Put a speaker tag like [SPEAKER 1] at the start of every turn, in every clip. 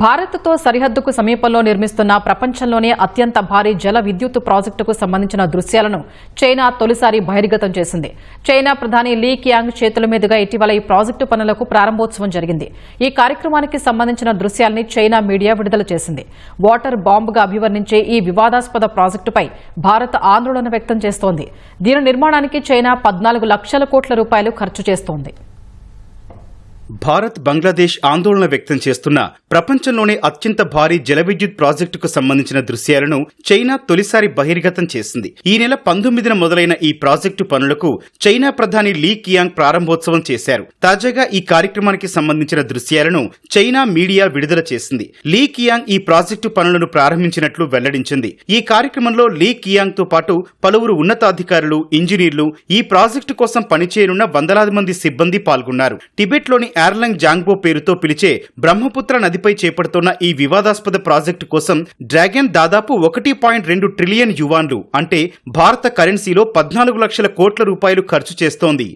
[SPEAKER 1] భారత్తో సరిహద్దుకు సమీపంలో నిర్మిస్తున్న ప్రపంచంలోనే అత్యంత భారీ జల విద్యుత్ ప్రాజెక్టుకు సంబంధించిన దృశ్యాలను చైనా తొలిసారి బహిర్గతం చేసింది. చైనా ప్రధాని లీ కియాంగ్ చేతుల మీదుగా ఇటీవల ఈ ప్రాజెక్టు పనులకు ప్రారంభోత్సవం జరిగింది. ఈ కార్యక్రమానికి సంబంధించిన దృశ్యాల్ని చైనా మీడియా విడుదల చేసింది. వాటర్ బాంబుగా అభివర్ణించే ఈ వివాదాస్పద ప్రాజెక్టుపై భారత్ ఆందోళన వ్యక్తం చేస్తోంది. దీని నిర్మాణానికి చైనా పద్నాలుగు లక్షల కోట్ల రూపాయలు ఖర్చు చేస్తోంది.
[SPEAKER 2] భారత్ బంగ్లాదేశ్ ఆందోళన వ్యక్తం చేస్తున్న ప్రపంచంలోనే అత్యంత భారీ జల విద్యుత్ ప్రాజెక్టుకు సంబంధించిన దృశ్యాలను చైనా తొలిసారి బహిర్గతం చేసింది. ఈ నెల పంతొమ్మిదిన మొదలైన ఈ ప్రాజెక్టు పనులకు చైనా ప్రధాని లీ కియాంగ్ ప్రారంభోత్సవం చేశారు. తాజాగా ఈ కార్యక్రమానికి సంబంధించిన దృశ్యాలను చైనా మీడియా విడుదల చేసింది. లీ కియాంగ్ ఈ ప్రాజెక్టు పనులను ప్రారంభించినట్లు వెల్లడించింది. ఈ కార్యక్రమంలో లీ కియాంగ్తో పాటు పలువురు ఉన్నతాధికారులు ఇంజనీర్లు ఈ ప్రాజెక్టు కోసం పనిచేయనున్న వందలాది మంది సిబ్బంది పాల్గొన్నారు. టిబెట్లోని ఎర్లంగ్ జాంగ్బో పేరుతో పిలిచే బ్రహ్మపుత్ర నదిపై చేపడుతున్న ఈ వివాదాస్పద ప్రాజెక్టు కోసం డ్రాగన్ దాదాపు ఒకటి పాయింట్ రెండు ట్రిలియన్ యువాన్లు అంటే భారత కరెన్సీలో పద్నాలుగు లక్షల కోట్ల రూపాయలు ఖర్చు చేస్తోంది.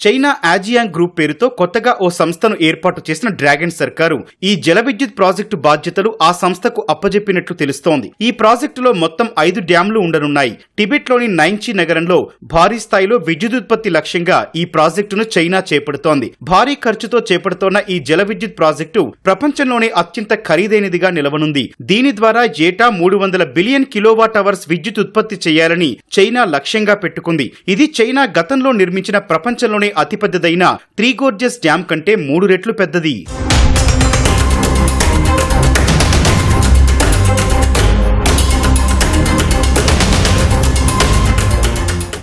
[SPEAKER 2] చైనా ఆజియాంగ్ గ్రూప్ పేరుతో కొత్తగా ఓ సంస్థను ఏర్పాటు చేసిన డ్రాగన్ సర్కారు ఈ జల విద్యుత్ ప్రాజెక్టు బాధ్యతలు ఆ సంస్థకు అప్పజెప్పినట్లు తెలుస్తోంది. ఈ ప్రాజెక్టులో మొత్తం ఐదు డ్యాంలు ఉండనున్నాయి. టిబెట్లోని నైంచి నగరంలో భారీ స్థాయిలో విద్యుదుత్పత్తి లక్ష్యంగా ఈ ప్రాజెక్టును చైనా చేపడుతోంది. భారీ ఖర్చుతో చేపడుతోన్న ఈ జల విద్యుత్ ప్రాజెక్టు ప్రపంచంలోనే అత్యంత ఖరీదైనదిగా నిలవనుంది. దీని ద్వారా ఏటా మూడు వందల బిలియన్ కిలోవాట్ అవర్స్ విద్యుత్ ఉత్పత్తి చేయాలని చైనా లక్ష్యంగా పెట్టుకుంది. ఇది చైనా గతంలో నిర్మించిన ప్రపంచంలోనే అతిపెద్దదైన త్రీ గోర్జెస్ డ్యాం కంటే మూడు రెట్లు పెద్దది.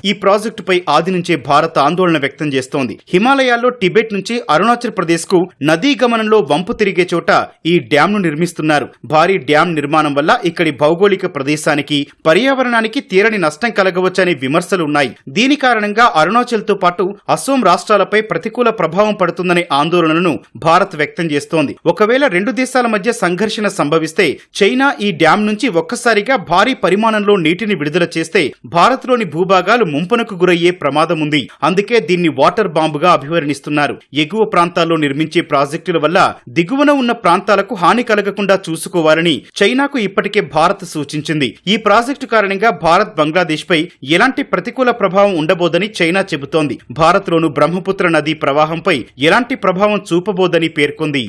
[SPEAKER 2] ఈ ప్రాజెక్టుపై ఆది నుంచే భారత్ ఆందోళన వ్యక్తం చేస్తోంది. హిమాలయాల్లో టిబెట్ నుంచి అరుణాచల్ ప్రదేశ్కు నదీ గమనంలో వంపు తిరిగే చోట ఈ డ్యాంను నిర్మిస్తున్నారు. భారీ డ్యాం నిర్మాణం వల్ల ఇక్కడి భౌగోళిక ప్రదేశానికి పర్యావరణానికి తీరని నష్టం కలగవచ్చనే విమర్శలు ఉన్నాయి. దీని కారణంగా అరుణాచల్తో పాటు అస్సోం రాష్ట్రాలపై ప్రతికూల ప్రభావం పడుతుందనే ఆందోళనను భారత్ వ్యక్తం చేస్తోంది. ఒకవేళ రెండు దేశాల మధ్య సంఘర్షణ సంభవిస్తే చైనా ఈ డ్యాం నుంచి ఒక్కసారిగా భారీ పరిమాణంలో నీటిని విడుదల చేస్తే భారత్లోని భూభాగాలు ముంపునకు గురయ్యే ప్రమాదం ఉంది అందుకే దీన్ని వాటర్ బాంబుగా అభివర్ణిస్తున్నారు. ఎగువ ప్రాంతాల్లో నిర్మించే ప్రాజెక్టుల వల్ల దిగువన ఉన్న ప్రాంతాలకు హాని కలగకుండా చూసుకోవాలని చైనాకు ఇప్పటికే భారత్ సూచించింది. ఈ ప్రాజెక్టు కారణంగా భారత్ బంగ్లాదేశ్ పై ఎలాంటి ప్రతికూల ప్రభావం ఉండబోదని చైనా చెబుతోంది. భారత్లోను బ్రహ్మపుత్ర నదీ ప్రవాహంపై ఎలాంటి ప్రభావం చూపబోదని పేర్కొంది.